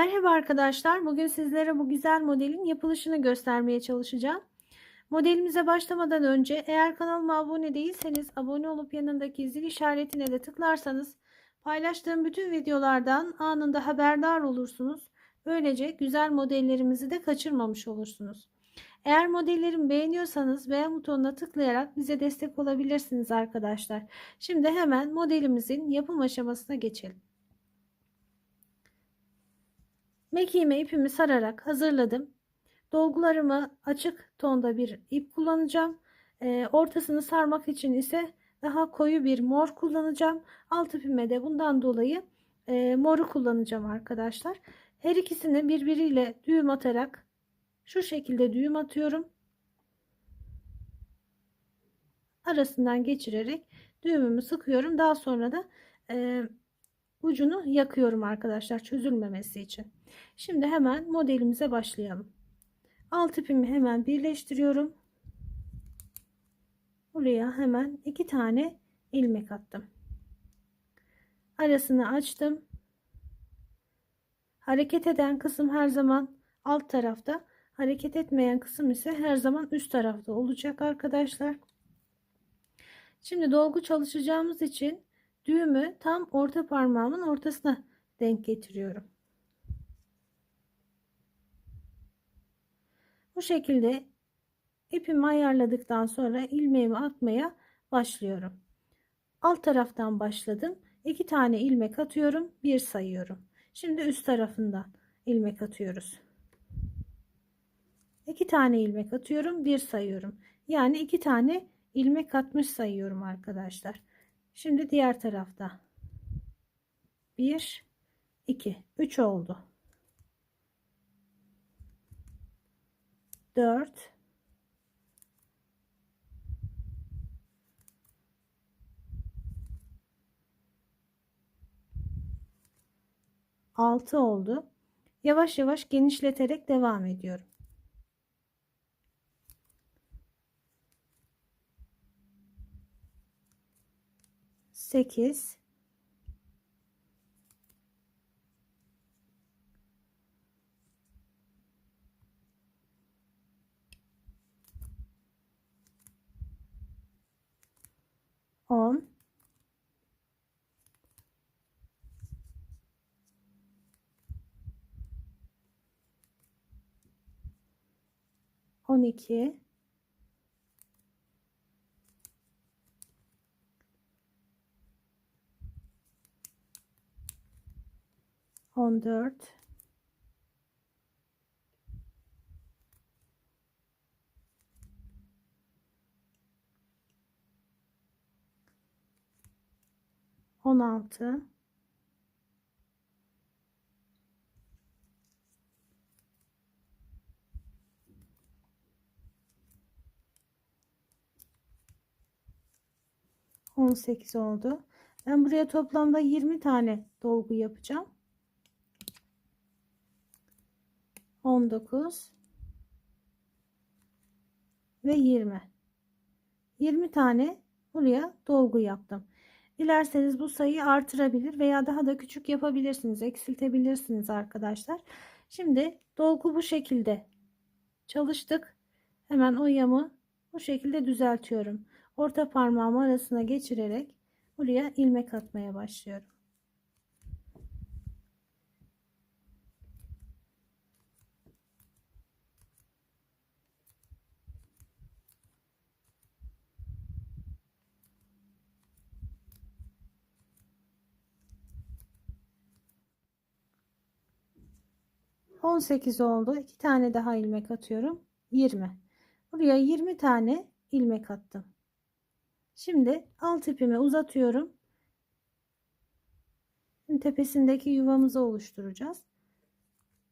Merhaba arkadaşlar. Bugün sizlere bu güzel modelin yapılışını göstermeye çalışacağım. Modelimize başlamadan önce eğer kanalıma abone değilseniz abone olup yanındaki zil işaretine de tıklarsanız paylaştığım bütün videolardan anında haberdar olursunuz. Böylece güzel modellerimizi de kaçırmamış olursunuz. Eğer modellerimi beğeniyorsanız beğen butonuna tıklayarak bize destek olabilirsiniz arkadaşlar. Şimdi hemen modelimizin yapım aşamasına geçelim. Mekiğime ipimi sararak hazırladım. Dolgularımı açık tonda bir ip kullanacağım. E, ortasını sarmak için ise daha koyu bir mor kullanacağım. Alt ipime de bundan dolayı e, moru kullanacağım arkadaşlar. Her ikisini birbiriyle düğüm atarak şu şekilde düğüm atıyorum. Arasından geçirerek düğümümü sıkıyorum. Daha sonra da e, ucunu yakıyorum arkadaşlar çözülmemesi için. Şimdi hemen modelimize başlayalım. Alt ipimi hemen birleştiriyorum. Buraya hemen iki tane ilmek attım. Arasını açtım. Hareket eden kısım her zaman alt tarafta. Hareket etmeyen kısım ise her zaman üst tarafta olacak arkadaşlar. Şimdi dolgu çalışacağımız için düğümü tam orta parmağımın ortasına denk getiriyorum. Bu şekilde ipimi ayarladıktan sonra ilmeğimi atmaya başlıyorum. Alt taraftan başladım. 2 tane ilmek atıyorum. 1 sayıyorum. Şimdi üst tarafından ilmek atıyoruz. 2 tane ilmek atıyorum. 1 sayıyorum. Yani 2 tane ilmek atmış sayıyorum arkadaşlar. Şimdi diğer tarafta 1 2 3 oldu. 4 6 oldu. Yavaş yavaş genişleterek devam ediyorum. 8 10 12 14 16 18 oldu. Ben buraya toplamda 20 tane dolgu yapacağım. 19 ve 20. 20 tane buraya dolgu yaptım. Dilerseniz bu sayıyı artırabilir veya daha da küçük yapabilirsiniz. Eksiltebilirsiniz arkadaşlar. Şimdi dolgu bu şekilde çalıştık. Hemen o yamı bu şekilde düzeltiyorum. Orta parmağımı arasına geçirerek buraya ilmek atmaya başlıyorum. 18 oldu. 2 tane daha ilmek atıyorum. 20. Buraya 20 tane ilmek attım. Şimdi alt ipimi uzatıyorum. Şimdi tepesindeki yuvamızı oluşturacağız.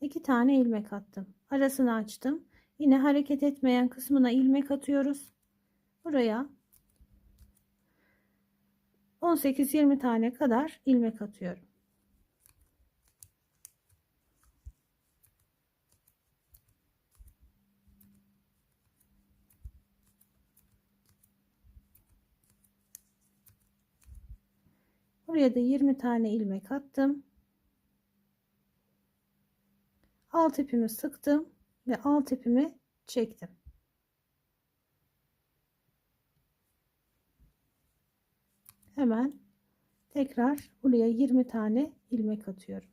2 tane ilmek attım. Arasını açtım. Yine hareket etmeyen kısmına ilmek atıyoruz. Buraya 18-20 tane kadar ilmek atıyorum. Buraya da 20 tane ilmek attım. alt ipimi sıktım ve alt ipimi çektim. Hemen tekrar buraya 20 tane ilmek atıyorum.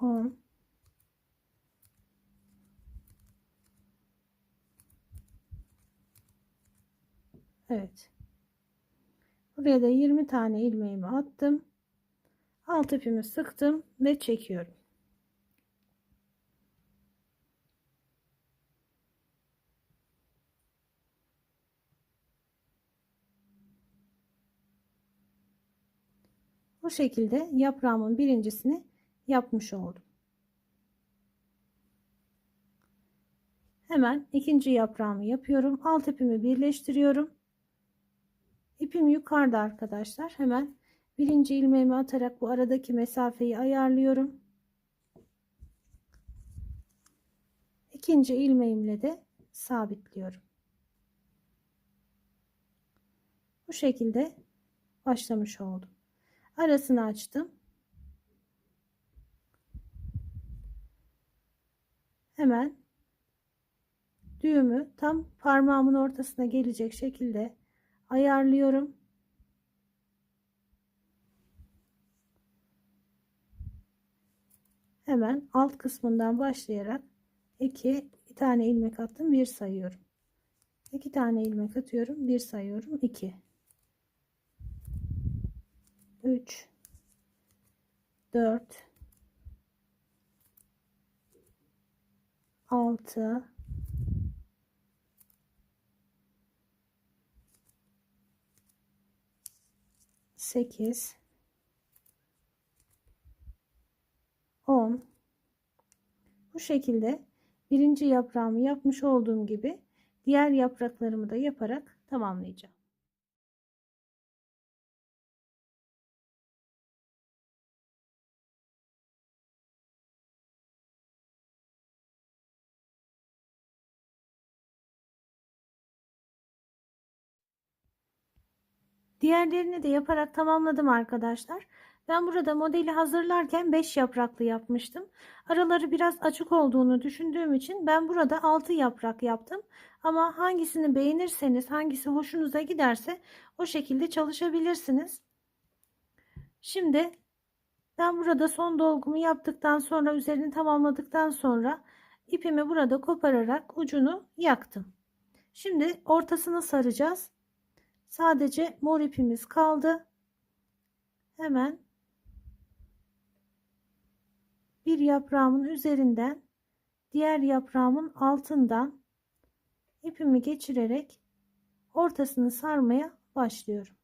On, Evet. Buraya da 20 tane ilmeğimi attım. Alt ipimi sıktım ve çekiyorum. Bu şekilde yaprağımın birincisini yapmış oldum. Hemen ikinci yaprağımı yapıyorum. Alt ipimi birleştiriyorum. İpim yukarıda arkadaşlar. Hemen birinci ilmeğimi atarak bu aradaki mesafeyi ayarlıyorum. İkinci ilmeğimle de sabitliyorum. Bu şekilde başlamış oldum. Arasını açtım. Hemen düğümü tam parmağımın ortasına gelecek şekilde ayarlıyorum. Hemen alt kısmından başlayarak 2 tane ilmek attım 1 sayıyorum. 2 tane ilmek atıyorum 1 sayıyorum 2 3 4 6 8 10 bu şekilde birinci yaprağımı yapmış olduğum gibi diğer yapraklarımı da yaparak tamamlayacağım. Diğerlerini de yaparak tamamladım arkadaşlar. Ben burada modeli hazırlarken 5 yapraklı yapmıştım. Araları biraz açık olduğunu düşündüğüm için ben burada 6 yaprak yaptım. Ama hangisini beğenirseniz, hangisi hoşunuza giderse o şekilde çalışabilirsiniz. Şimdi ben burada son dolgumu yaptıktan sonra üzerini tamamladıktan sonra ipimi burada kopararak ucunu yaktım. Şimdi ortasını saracağız. Sadece mor ipimiz kaldı. Hemen bir yaprağımın üzerinden diğer yaprağımın altından ipimi geçirerek ortasını sarmaya başlıyorum.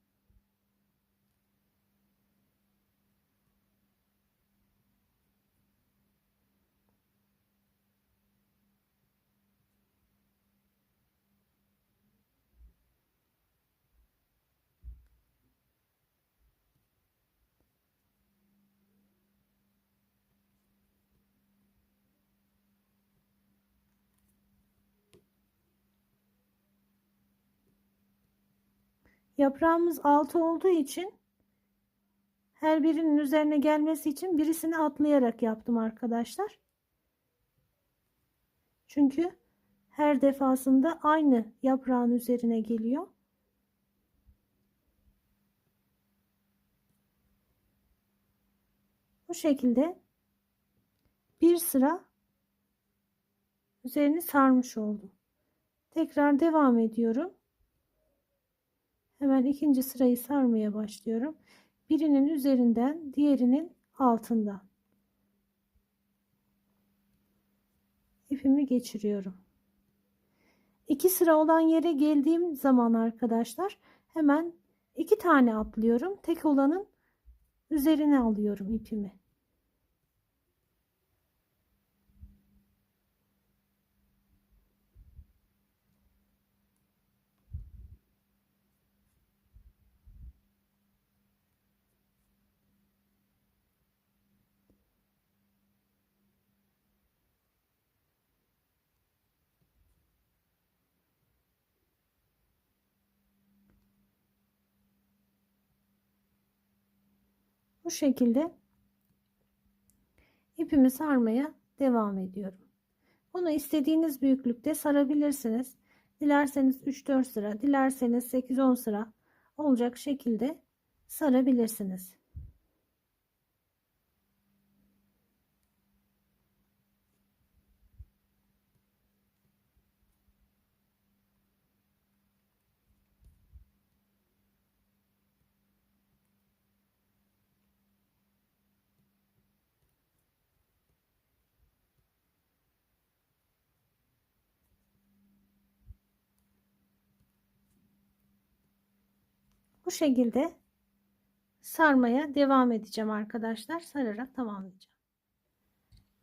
Yaprağımız altı olduğu için her birinin üzerine gelmesi için birisini atlayarak yaptım arkadaşlar. Çünkü her defasında aynı yaprağın üzerine geliyor. Bu şekilde bir sıra üzerini sarmış oldum. Tekrar devam ediyorum. Hemen ikinci sırayı sarmaya başlıyorum. Birinin üzerinden diğerinin altından. ipimi geçiriyorum. İki sıra olan yere geldiğim zaman arkadaşlar hemen iki tane atlıyorum. Tek olanın üzerine alıyorum ipimi. Bu şekilde ipimi sarmaya devam ediyorum. Bunu istediğiniz büyüklükte sarabilirsiniz. Dilerseniz 3-4 sıra, dilerseniz 8-10 sıra olacak şekilde sarabilirsiniz. Bu şekilde sarmaya devam edeceğim arkadaşlar. Sararak tamamlayacağım.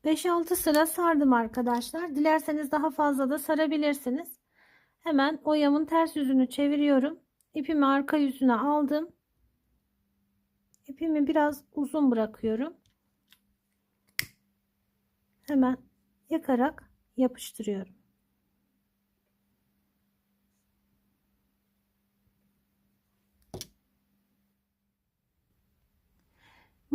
5-6 sıra sardım arkadaşlar. Dilerseniz daha fazla da sarabilirsiniz. Hemen oyamın ters yüzünü çeviriyorum. İpimi arka yüzüne aldım. İpimi biraz uzun bırakıyorum. Hemen yakarak yapıştırıyorum.